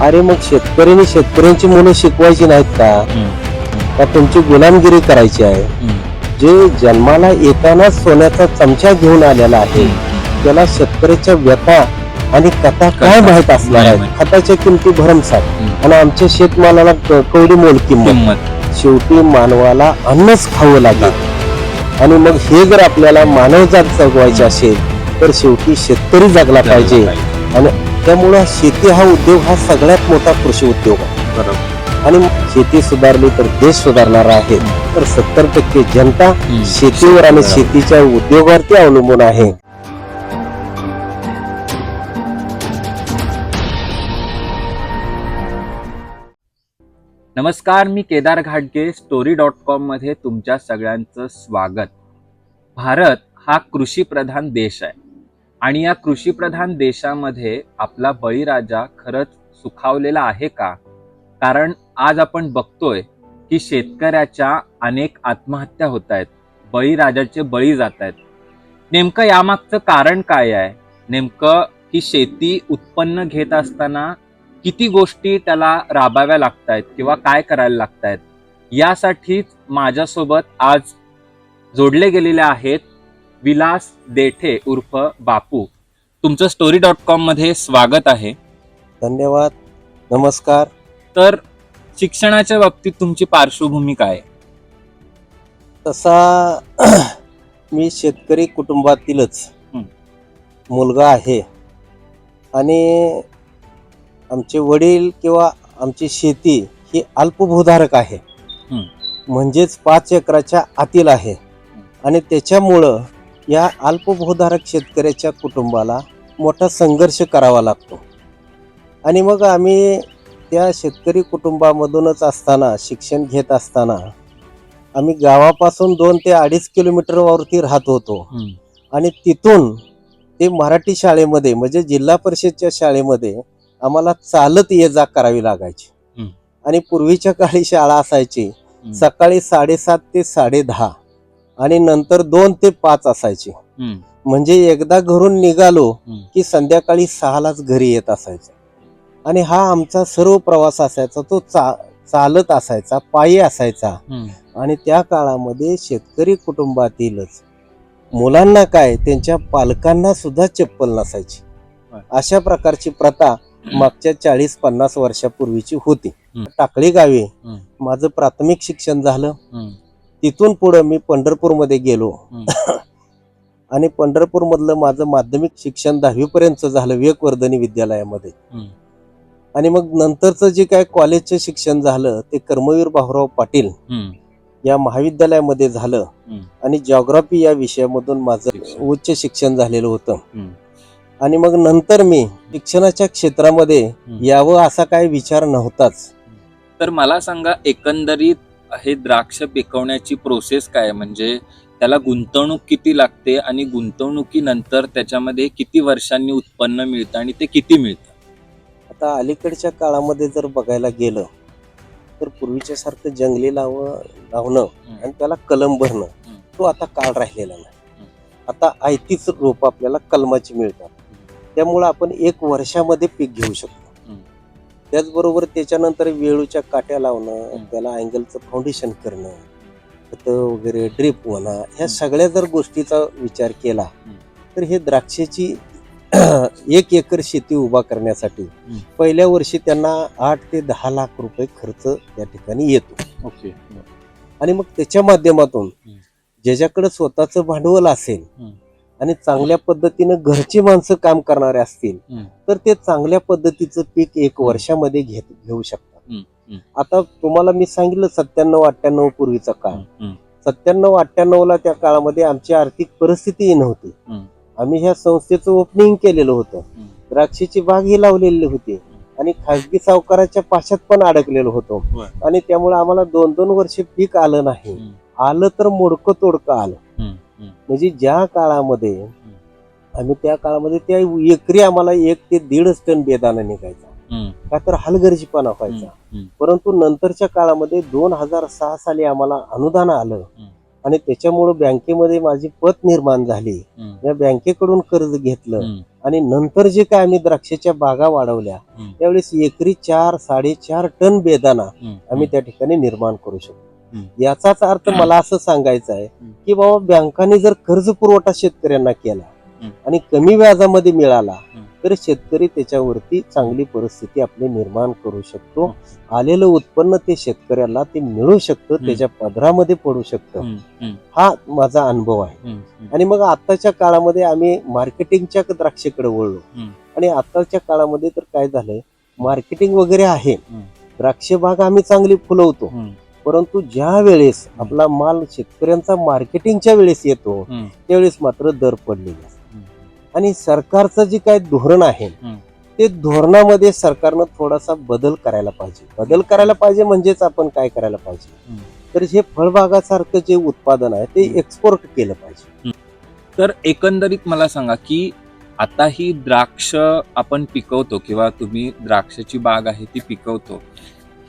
अरे मग शेतकऱ्यांनी शेतकऱ्यांची मुलं शिकवायची नाहीत का? का तुमची गुलामगिरी करायची आहे? जे जन्माला येताना सोन्याचा चमचा घेऊन आलेला आहे त्याला शेतकऱ्याच्या व्यथा आणि कथा काय माहीत असणार माहीत. खताच्या किमती भरमसाठ. आणि आमच्या शेतमालाला कवडी मोल किंमत. किंमत. शेवटी मानवाला अन्नच खावं लागेल. आणि मग हे जर आपल्याला मानवजात जगवायचे असेल तर शेवटी शेतकरी जगला पाहिजे. आणि त्यामुळं शेती हा उद्योग हा सगळ्यात मोठा कृषी उद्योग आहे. बरोबर. आणि शेती सुधारली तर देश सुधारणार आहे. तर सत्तर टक्के जनता. शेतीवर आणि. शेतीच्या उद्योगावरती अवलंबून आहे. नमस्कार मी केदार घाटगे स्टोरी डॉट कॉममध्ये तुमच्या सगळ्यांचं स्वागत. भारत हा कृषीप्रधान देश आहे. आणि या कृषीप्रधान देशामध्ये आपला बळीराजा खरंच सुखावलेला आहे का? कारण आज आपण बघतोय की शेतकऱ्याच्या अनेक आत्महत्या होत आहेत बळीराजाचे बळी जात आहेत नेमकं यामागचं कारण काय आहे? नेमकं की शेती उत्पन्न घेत असताना किती गोष्टी त्याला राबाव्या लागत आहेत किंवा काय करायला लागत आहेत यासाठीच माझ्यासोबत आज जोडले गेलेले आहेत विलास देठे उर्फ बापू. तुमचं स्टोरी डॉट कॉममध्ये स्वागत आहे. धन्यवाद. नमस्कार. तर शिक्षणाच्या बाबतीत तुमची पार्श्वभूमी काय? तसा मी शेतकरी कुटुंबातीलच. मुलगा आहे. आणि आमचे वडील किंवा आमची शेती ही अल्पभूधारक आहे. म्हणजेच पाच एकराच्या आतील आहे. आणि त्याच्यामुळं या अल्पभूधारक शेतकऱ्याच्या कुटुंबाला मोठा संघर्ष करावा लागतो. आणि मग आम्ही त्या शेतकरी कुटुंबामधूनच असताना शिक्षण घेत असताना आम्ही गावापासून दोन ते अडीच किलोमीटरवरती राहत होतो. आणि तिथून ते मराठी शाळेमध्ये म्हणजे जिल्हा परिषदच्या शाळेमध्ये आम्हाला चालत ये जा करावी लागायची. आणि पूर्वीच्या काळी शाळा असायची. सकाळी साडेसात ते साडे दहा आणि नंतर दोन ते पाच असायची. म्हणजे एकदा घरून निघालो. की संध्याकाळी सहालाच घरी येत असायचं आणि हा आमचा सर्व प्रवास असायचा तो चा चालत असायचा पायी असायचा. आणि त्या काळामध्ये शेतकरी कुटुंबातीलच मुलांना काय त्यांच्या पालकांना सुद्धा चप्पल नसायची. अशा प्रकारची प्रथा मागच्या चाळीस पन्नास वर्षापूर्वीची होती. टाकळी गावी. माझं प्राथमिक शिक्षण झालं. तिथून पुढं मी पंढरपूरमध्ये गेलो. आणि पंढरपूर मधलं माझं माध्यमिक शिक्षण दहावीपर्यंत झालं विवेकवर्धनी विद्यालयामध्ये. आणि मग नंतरचं जे काय कॉलेजचं शिक्षण झालं ते कर्मवीर भाऊराव पाटील. या महाविद्यालयामध्ये झालं. आणि जॉग्राफी या विषयामधून माझं. उच्च शिक्षण झालेलं होतं. आणि मग नंतर मी शिक्षणाच्या क्षेत्रामध्ये. यावं असा काही विचार नव्हताच तर मला सांगा एकंदरीत हे द्राक्ष पिकवण्याची प्रोसेस काय आहे? म्हणजे त्याला गुंतवणूक किती लागते आणि गुंतवणुकीनंतर त्याच्यामध्ये किती वर्षांनी उत्पन्न मिळतं आणि ते किती मिळतं आता अलीकडच्या काळामध्ये जर बघायला गेलं तर पूर्वीच्या सारखं जंगली लावणं लावणं आणि त्याला कलम भरणं. तो आता काळ राहिलेला नाही. आता आयतीच रोप आपल्याला कलमाची मिळतात त्यामुळं आपण एक वर्षामध्ये पीक घेऊ शकतो. त्याचबरोबर त्याच्यानंतर वेळूच्या काट्या लावणं. त्याला अँगलचं फाउंडेशन करणं खतं वगैरे ड्रीप होणं ह्या. सगळ्या जर गोष्टीचा विचार केला. तर हे द्राक्षाची एक एकर शेती उभा करण्यासाठी. पहिल्या वर्षी त्यांना आठ ते दहा लाख रुपये खर्च त्या ठिकाणी येतो ओके आणि मग त्याच्या माध्यमातून. ज्याच्याकडे स्वतःचं भांडवल असेल. आणि चांगल्या पद्धतीनं घरची माणसं काम करणारे असतील. तर ते चांगल्या पद्धतीचं पीक एक वर्षामध्ये घेत घेऊ शकतात. आता तुम्हाला मी सांगितलं सत्त्याण्णव अठ्ठ्याण्णव पूर्वीचा काळ. सत्त्याण्णव अठ्ठ्याण्णव ला त्या काळामध्ये आमची आर्थिक परिस्थितीही नव्हती. आम्ही ह्या संस्थेचं ओपनिंग केलेलं होतं. द्राक्षाची बाग ही लावलेली होती. आणि खासगी सावकाराच्या पाशात पण अडकलेलो होतो. आणि त्यामुळे आम्हाला दोन दोन वर्ष पीक आलं नाही. आलं तर मोडकं तोडकं आलं. म्हणजे ज्या काळामध्ये आम्ही त्या काळामध्ये त्या एकरी आम्हाला एक ते दीडच टन बेदाणा निघायचा. का तर हलगर्जीपणा व्हायचा. परंतु नंतरच्या काळामध्ये दोन हजार सहा साली आम्हाला अनुदान आलं. आणि त्याच्यामुळं बँकेमध्ये माझी पत निर्माण झाली. या बँकेकडून कर्ज घेतलं. आणि नंतर जे काय आम्ही द्राक्षाच्या बागा वाढवल्या. त्यावेळेस एकरी चार साडेचार टन बेदाना आम्ही त्या ठिकाणी निर्माण करू शकतो. याचाच अर्थ मला असं सांगायचं आहे. की बाबा बँकांनी जर कर्ज पुरवठा शेतकऱ्यांना केला. आणि कमी व्याजामध्ये मिळाला. तर शेतकरी त्याच्यावरती चांगली परिस्थिती आपली निर्माण करू शकतो. आलेलं उत्पन्न ते शेतकऱ्याला ते मिळू शकतं. त्याच्या पदरामध्ये पडू शकतं हा माझा अनुभव आहे. आणि मग आताच्या काळामध्ये आम्ही मार्केटिंगच्या द्राक्षेकडे वळलो. आणि आताच्या काळामध्ये तर काय झालंय मार्केटिंग वगैरे आहे. द्राक्ष बाग आम्ही चांगली फुलवतो परंतु ज्या वेळेस आपला माल शेतकऱ्यांचा मार्केटिंगच्या वेळेस येतो त्यावेळेस मात्र दर पडलेले असतात. आणि सरकारचं जे काय धोरण आहे. ते धोरणामध्ये सरकारनं थोडासा बदल करायला पाहिजे बदल करायला पाहिजे म्हणजेच आपण काय करायला पाहिजे. तर हे फळबागासारखं जे उत्पादन आहे ते. एक्सपोर्ट केलं पाहिजे तर एकंदरीत मला सांगा की आता ही द्राक्ष आपण पिकवतो किंवा तुम्ही द्राक्षाची बाग आहे ती पिकवतो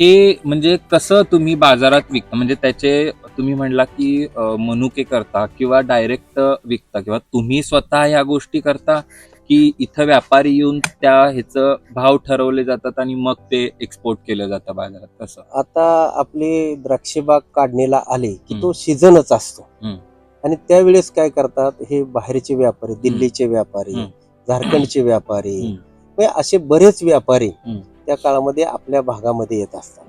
हे म्हणजे कसं तुम्ही बाजारात विकता म्हणजे त्याचे तुम्ही म्हणला की मनुके करता किंवा डायरेक्ट विकता किंवा तुम्ही स्वतः ह्या गोष्टी करता की इथं व्यापारी येऊन त्या ह्याचं भाव ठरवले जातात आणि मग ते एक्सपोर्ट केलं जातं बाजारात कसं आता आपली द्राक्षबाग काढणीला आली की. तो सीझनच असतो. आणि त्यावेळेस काय करतात हे बाहेरचे व्यापारी दिल्लीचे व्यापारी. झारखंडचे व्यापारी. म्हणजे असे बरेच व्यापारी. त्या काळामध्ये आपल्या भागामध्ये येत असतात.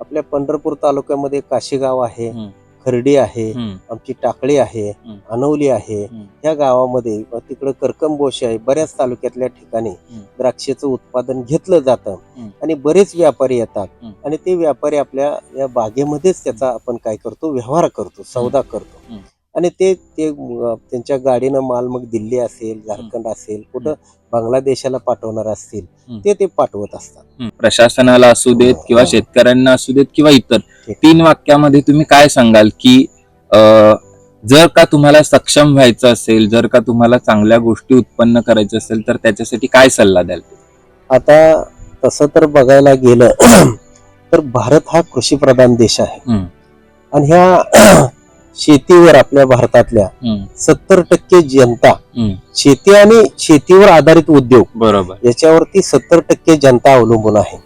आपल्या पंढरपूर तालुक्यामध्ये काशीगाव आहे. खर्डी आहे आमची टाकळी आहे. अनवली आहे. या गावामध्ये तिकडे करकंबोशी आहे बऱ्याच तालुक्यातल्या ठिकाणी. द्राक्षाचं उत्पादन घेतलं जातं. आणि बरेच व्यापारी येतात. आणि ते व्यापारी आपल्या या बागेमध्येच त्याचा आपण काय करतो व्यवहार करतो सौदा करतो. आणि ते ते त्यांच्या गाडीनं माल मग दिल्ली असेल झारखंड असेल कुठं बांगलादेशाला पाठवणार असतील. ते ते पाठवत असतात. प्रशासनाला असू देत किंवा हो. शेतकऱ्यांना असू देत किंवा इतर. तीन वाक्यामध्ये तुम्ही काय सांगाल की जर का तुम्हाला सक्षम व्हायचं असेल जर का तुम्हाला चांगल्या गोष्टी उत्पन्न करायचं असेल तर त्याच्यासाठी काय सल्ला द्याल आता तसं तर बघायला गेलं तर भारत हा कृषी प्रधान देश आहे. आणि ह्या शेतीवर आपल्या भारतातल्या. सत्तर टक्के जनता. शेती आणि शेतीवर आधारित उद्योग बरोबर याच्यावरती सत्तर टक्के जनता अवलंबून आहे.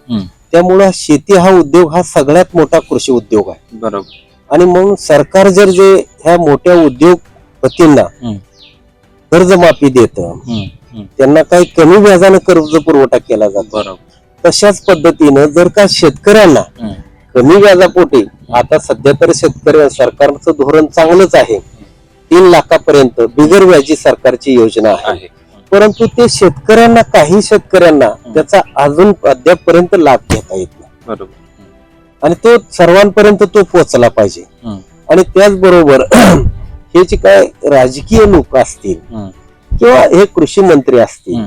त्यामुळं शेती हा उद्योग हा सगळ्यात मोठा कृषी उद्योग आहे बरोबर आणि मग सरकार जर जे ह्या मोठ्या उद्योगपतींना. कर्जमाफी देत. त्यांना काही कमी व्याजानं कर्ज पुरवठा केला जातो बरोबर तशाच पद्धतीनं जर का शेतकऱ्यांना. कमी व्याजापोटी आता सध्या तर शेतकरी सरकारचं धोरण चांगलंच आहे तीन लाखापर्यंत बिगर व्याजी सरकारची योजना आहे परंतु ते शेतकऱ्यांना काही शेतकऱ्यांना त्याचा अजून अद्यापपर्यंत लाभ घेता येत नाही बरोबर आणि तो सर्वांपर्यंत तो पोहोचला पाहिजे. आणि त्याचबरोबर हे जे काय राजकीय लोक असतील. किंवा हे कृषी मंत्री असतील.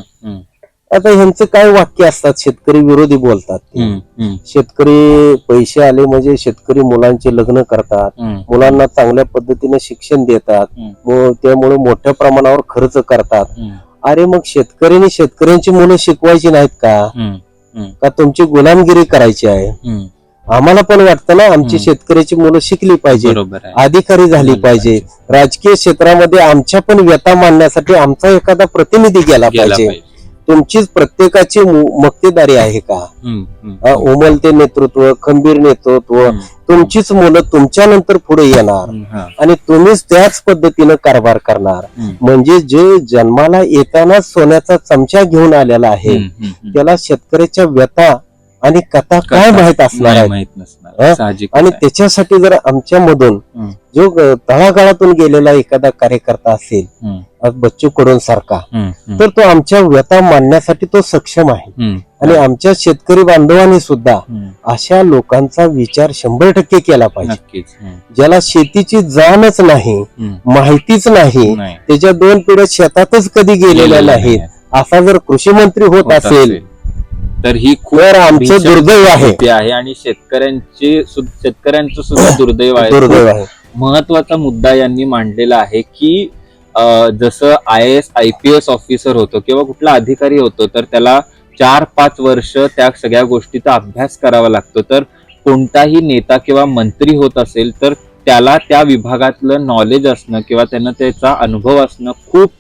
आता ह्यांचं काय वाक्य असतात? शेतकरी विरोधी बोलतात. ते. शेतकरी पैसे आले म्हणजे शेतकरी मुलांचे लग्न करतात. मुलांना चांगल्या पद्धतीने शिक्षण देतात. त्यामुळे मोठ्या प्रमाणावर खर्च करतात. अरे मग शेतकऱ्यांनी शेतकऱ्यांची मुलं शिकवायची नाहीत का. का तुमची गुलामगिरी करायची आहे. आम्हाला पण वाटतं ना आमची हम्म. शेतकऱ्याची मुलं शिकली पाहिजे बरोबर आहे. अधिकारी झाली झाली पाहिजे राजकीय क्षेत्रामध्ये आमच्या पण व्यथा मांडण्यासाठी आमचा एखादा प्रतिनिधी गेला गेला पाहिजे. पाहिजे. तुमचीच प्रत्येकाची मक्तेदारी आहे का उमलते नेतृत्व खंबीर नेतृत्व. तुमचीच मुलं तुमच्या नंतर पुढे येणार. आणि तुम्हीच त्याच पद्धतीनं कारभार करणार. म्हणजे जे जन्माला येताना सोन्याचा चमचा घेऊन आलेला आहे. त्याला शेतकऱ्याच्या व्यथा आणि कथा काय. माहीत असणार आहे माहीत नसणार आणि त्याच्यासाठी जर आमच्या मधून. जो तळागाळातून गेलेला एखादा कार्यकर्ता असेल बच्चू कडून सारखा तर तो आमच्या व्यथा मांडण्यासाठी तो सक्षम आहे आणि आमच्या शेतकरी बांधवांनी सुद्धा अशा लोकांचा विचार शंभर टक्के केला पाहिजे. ज्याला शेतीची जाणच नाही. माहितीच नाही. त्याच्या दोन पिढ्या शेतातच कधी गेलेल्या गेलेलं नाहीत नाही. असा जर कृषी मंत्री होत असेल तर ही खूप तर आमचं भीषण दुर्दैव आहे. स्थिती आहे आणि शेतकऱ्यांची सु- शेतकऱ्यांचं सुद्धा दुर्दैव आहे. दुर्दैव आहे. महत्त्वाचा मुद्दा यांनी मांडलेला आहे की अं, जसं I S I P S officer होतो किंवा कुठला अधिकारी होतो तर त्याला चार पाच वर्ष त्या सगळ्या गोष्टीचा अभ्यास करावा लागतो. तर कोणताही नेता किंवा मंत्री होत असेल तर त्याला त्या विभागातलं नॉलेज असणं किंवा त्यांना त्याचा अनुभव असणं खूप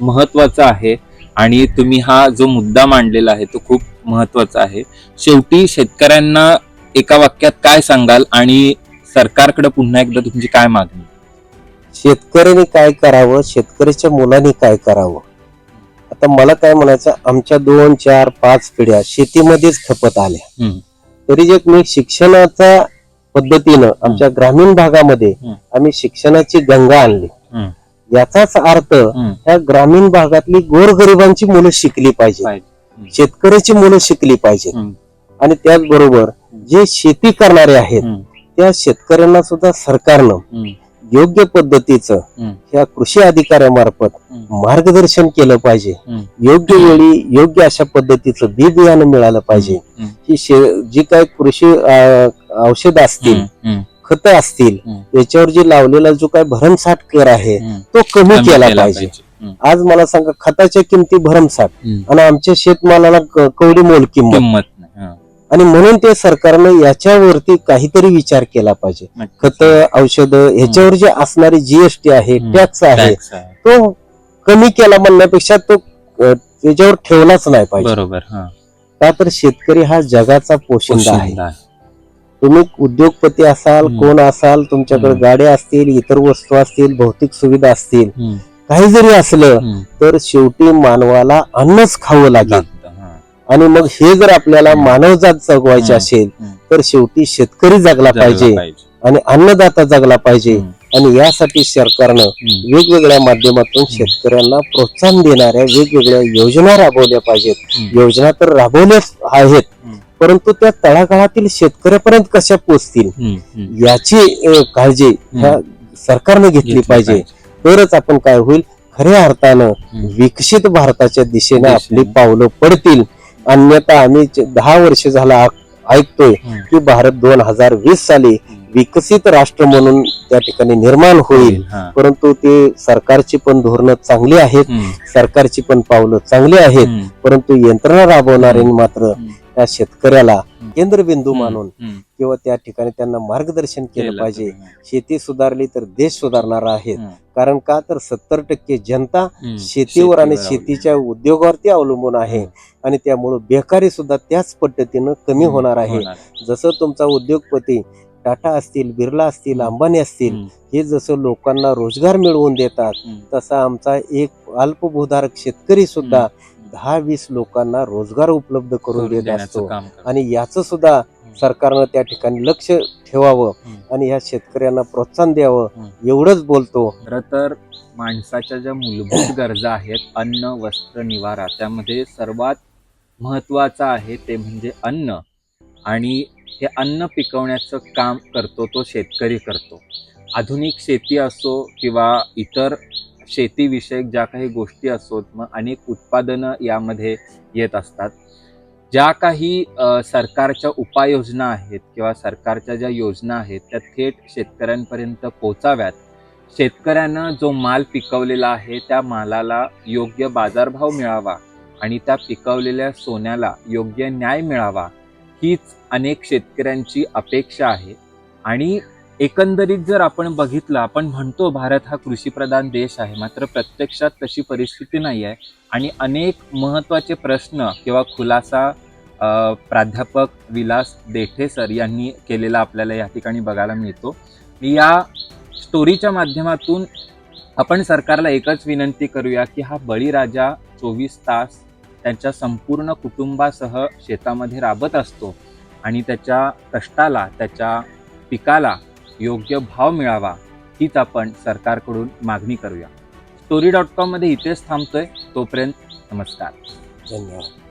महत्वाचं आहे. आणि तुम्ही हा जो मुद्दा मांडलेला आहे तो खूप महत्त्वाचा आहे शेवटी शेतकऱ्यांना एका वाक्यात काय सांगाल आणि सरकारकडे पुन्हा एकदा तुमची काय मागणी शेतकऱ्याने काय करावं शेतकऱ्याच्या मुलांनी काय करावं आता मला काय म्हणायचं आमच्या दोन चार पाच पिढ्या शेतीमध्येच खपत आल्या. तरी जे मी शिक्षणाच्या पद्धतीनं आमच्या ग्रामीण भागामध्ये. आम्ही शिक्षणाची गंगा आणली. याचाच अर्थ. ह्या ग्रामीण भागातली गोरगरिबांची मुलं शिकली पाहिजे. शेतकऱ्याची मुलं शिकली हम्म. आणि त्याचबरोबर जे शेती करणारे आहेत. त्या शेतकऱ्यांना सुद्धा सरकारनं. योग्य पद्धतीचं. ह्या कृषी अधिकाऱ्यामार्फत. मार्गदर्शन केलं पाहिजे. योग्य वेळी योग्य अशा पद्धतीचं बी बियाणं मिळालं पाहिजे. ही जी काही कृषी औषध असतील. खतं असतील. याच्यावर जे लावलेला जो काही भरमसाठ कर आहे. तो कमी केला पाहिजे. आज मला सांगा खताच्या किमती भरमसाठ. आणि आमच्या शेतमालाला कवडी मोल किंमत. आणि म्हणून ते सरकारनं याच्यावरती काहीतरी विचार केला पाहिजे. खत औषधं ह्याच्यावर जे असणारी जीएसटी आहे. टॅक्स आहे. तो कमी केला म्हणण्यापेक्षा तो त्याच्यावर ठेवलाच नाही पाहिजे बरोबर हा का तर शेतकरी हा जगाचा पोशिंदा आहे. तुम्ही उद्योगपती असाल. कोण असाल तुमच्याकडे. गाड्या असतील इतर वस्तू असतील भौतिक सुविधा असतील. काही जरी असलं. तर शेवटी मानवाला अन्नच खावं लागेल. आणि मग हे जर आपल्याला. मानवजात जगवायचे. असेल. तर शेवटी शेतकरी जगला पाहिजे. आणि अन्नदाता जगला पाहिजे. आणि यासाठी सरकारनं. वेगवेगळ्या माध्यमातून शेतकऱ्यांना प्रोत्साहन देणाऱ्या वेगवेगळ्या योजना राबवल्या पाहिजेत. योजना तर राबवल्याच आहेत. परंतु त्या तळागाळातील शेतकऱ्यापर्यंत कशा पोचतील. याची काळजी ह्या सरकारनं घेतली पाहिजे तरच आपण काय होईल खऱ्या अर्थानं. विकसित भारताच्या दिशेने. आपली पावलं पडतील अन्यथा आम्ही दहा वर्ष झाला ऐक- ऐकतोय. की भारत दोन हजार वीस साली विकसित राष्ट्र म्हणून त्या ठिकाणी निर्माण होईल. परंतु ते सरकारची पण धोरणं चांगली आहेत. सरकारची पण पावलं चांगली आहेत. परंतु यंत्रणा राबवणाऱ्यांनी मात्र. त्या शेतकऱ्याला केंद्रबिंदू. मानून. किंवा त्या ठिकाणी त्यांना मार्गदर्शन केलं पाहिजे. शेती सुधारली तर देश सुधारणार आहेत हम्म. कारण का तर सत्तर टक्के जनता. शेतीवर आणि शेतीच्या उद्योगावरती अवलंबून आहे. आणि त्यामुळे बेकारी सुद्धा त्याच पद्धतीनं कमी. होणार आहे. जसं तुमचा उद्योगपती टाटा असतील बिर्ला असतील. अंबानी असतील. हे जसं लोकांना रोजगार मिळवून देतात. तसा आमचा एक अल्पभूधारक शेतकरी सुद्धा दहा वीस लोकांना रोजगार उपलब्ध करून देत असतो. आणि याचं सुद्धा सरकारनं त्या ठिकाणी लक्ष ठेवावं. आणि ह्या शेतकऱ्यांना प्रोत्साहन द्यावं. एवढंच बोलतो खरं तर माणसाच्या ज्या मूलभूत गरजा आहेत अन्न वस्त्र निवारा त्यामध्ये सर्वात महत्वाचं आहे ते म्हणजे अन्न आणि हे अन्न पिकवण्याचं काम करतो तो शेतकरी करतो आधुनिक शेती असो किंवा इतर शेतीविषयक ज्या काही गोष्टी असोत मग अनेक उत्पादनं यामध्ये येत असतात. ज्या काही सरकारच्या उपाययोजना आहेत किंवा सरकारच्या ज्या योजना आहेत त्या थेट शेतकऱ्यांपर्यंत पोचाव्यात शेतकऱ्यानं जो माल पिकवलेला आहे त्या मालाला योग्य बाजारभाव मिळावा आणि त्या पिकवलेल्या सोन्याला योग्य न्याय मिळावा हीच अनेक शेतकऱ्यांची अपेक्षा आहे. आणि एकंदरीत जर आपण बघितलं आपण म्हणतो भारत हा कृषीप्रधान देश आहे मात्र प्रत्यक्षात तशी परिस्थिती नाही आहे. आणि अनेक महत्त्वाचे प्रश्न किंवा खुलासा प्राध्यापक विलास देठे सर यांनी केलेला आपल्याला या ठिकाणी बघायला मिळतो. या स्टोरीच्या माध्यमातून आपण सरकारला एकच विनंती करूया की हा बळीराजा चोवीस तास त्यांच्या संपूर्ण कुटुंबासह शेतामध्ये राबत असतो आणि त्याच्या कष्टाला त्याच्या पिकाला योग्य भाव मिळावा हीच आपण सरकारकडून मागणी करूया. स्टोरी डॉट कॉममध्ये इथेच थांबतोय. तोपर्यंत नमस्कार. धन्यवाद.